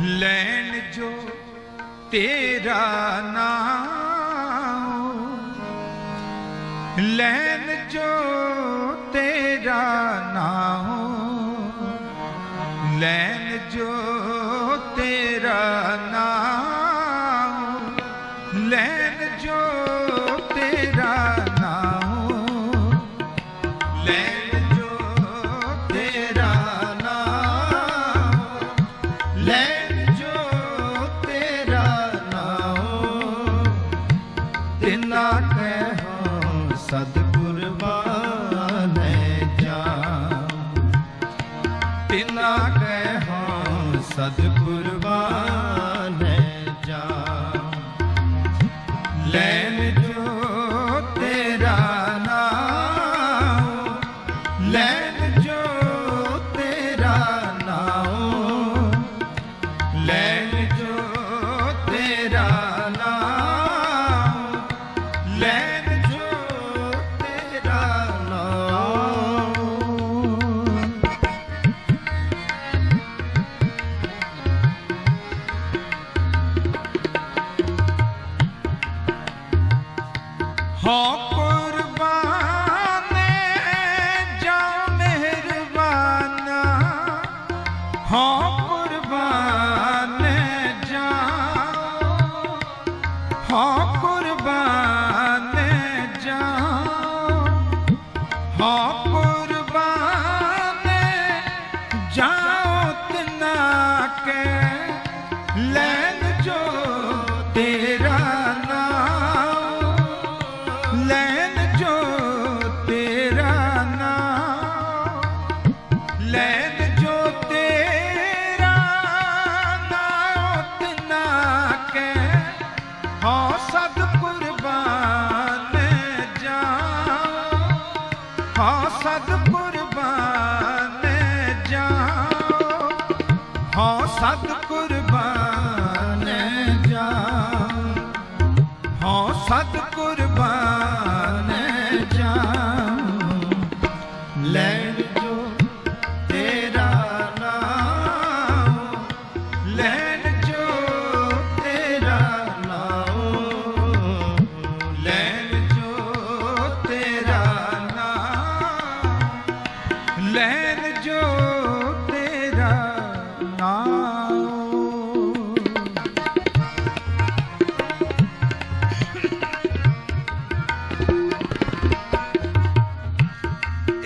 ਲੈਣ ਜੋ ਤੇਰਾ ਨਾਮ। ਲੈਣ ਜੋ ਤੇਰਾ ਨਾਮ। ਲੈਣ ਜੋ ਤੇਰਾ ਨਾਮ। ਲੈਣ ਜੋ ਤੇਰਾ ਬਿਨਾ ਕਹਿ ਹਾਂ ਸਤਿਗੁਰੂ ਹਾਂ ਸਤਿਗੁਰ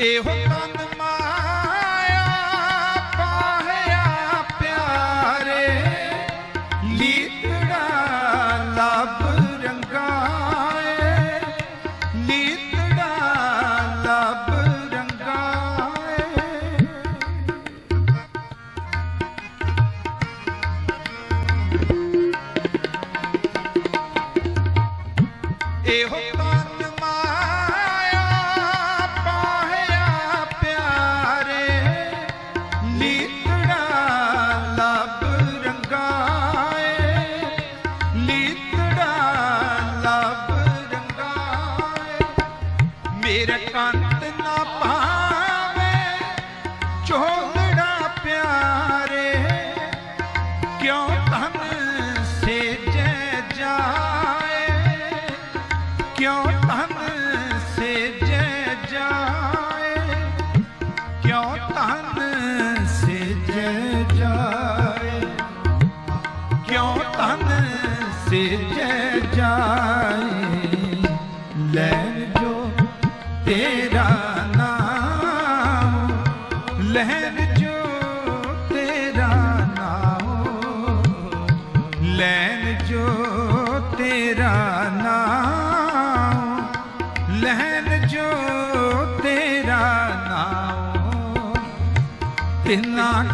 ਇਹੋ ਕੰਮ ਲੀਤੜਾ ਲੱਭ ਰੰਗਾਏ। ਮੇਰੇ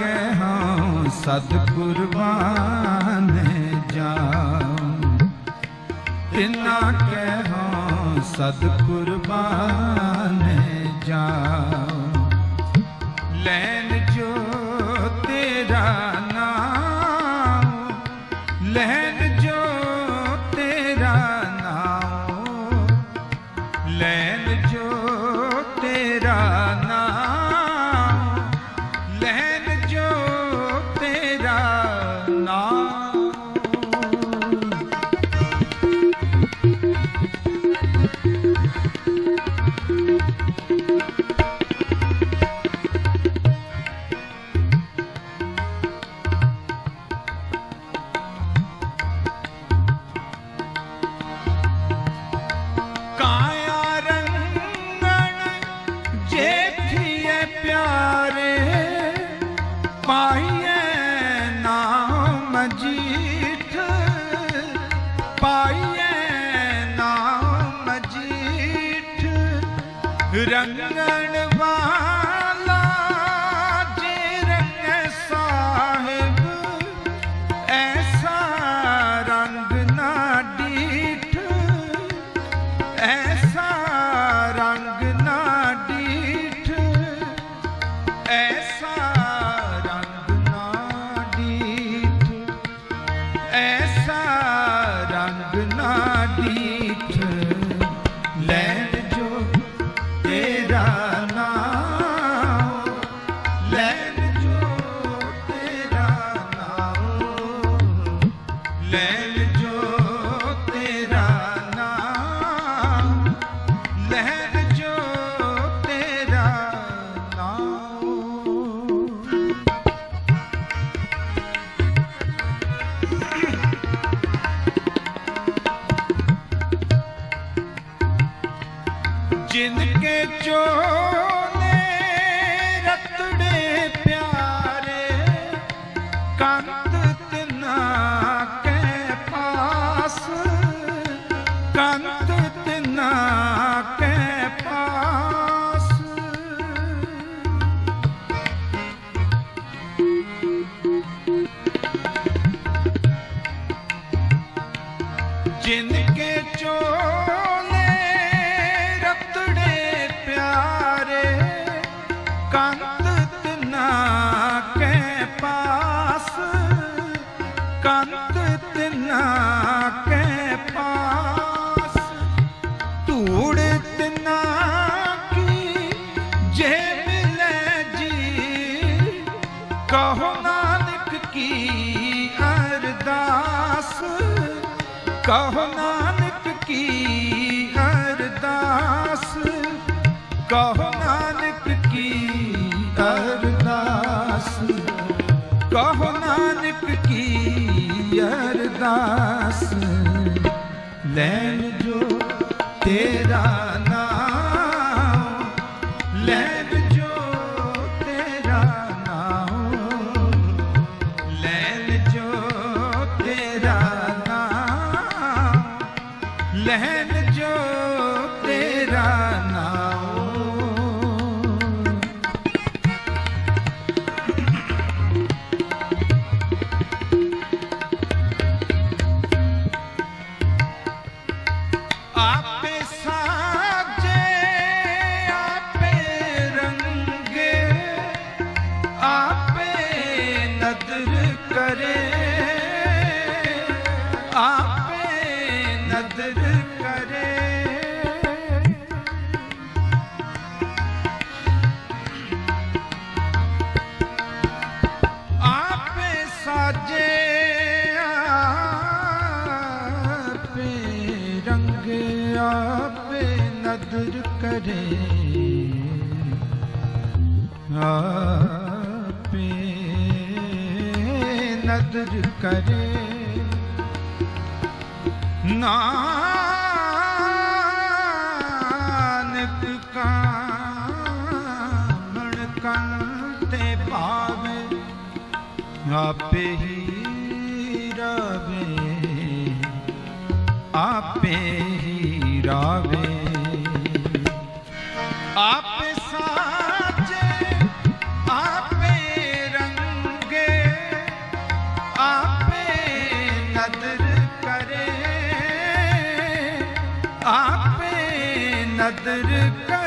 ਕਹਿ ਹਾਂ ਸਤ ਕੁਰਬਾਨ ਜਾਉ। ਤਿਨਾ ਕਹਿਉ ਸਤ ਕੁਰਬਾਨ ਜਾਉ। ਲੈਣ ना ਐਸਾ ਰੰਗ ਨਾ कांत ਕਹੋ ਨਾਨਕ ਕੀ ਅਰਦਾਸ ਕਹੋ ਨਾਨਕ ਕੀ ਅਰਦਾਸ ਕਹੋ ਨਾਨਕ ਕੀ ਅਰਦਾਸ ਕਹੋ ਨਾਨਕ ਕੀ ਅਰਦਾਸ ਲੈਣ ਜੋ ਤੇਰਾ ਅਸਰ ਕਰੇ ਆਪੇ ਨਜ਼ਰ ਕਰੇ ਨਾ ਕਾਮਣ ਕੰਨ ਤੇ ਭਾਵੇ ਆਪੇ ਹੀ ਰਾਵੇ आपे नदर का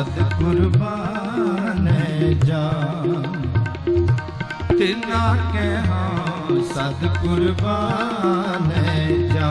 ਕਹਿ ਸਤ ਜਾ ਤਿਨਾ ਕਹਿ ਸਤ ਕੁਰਬਾਨੈ ਜਾ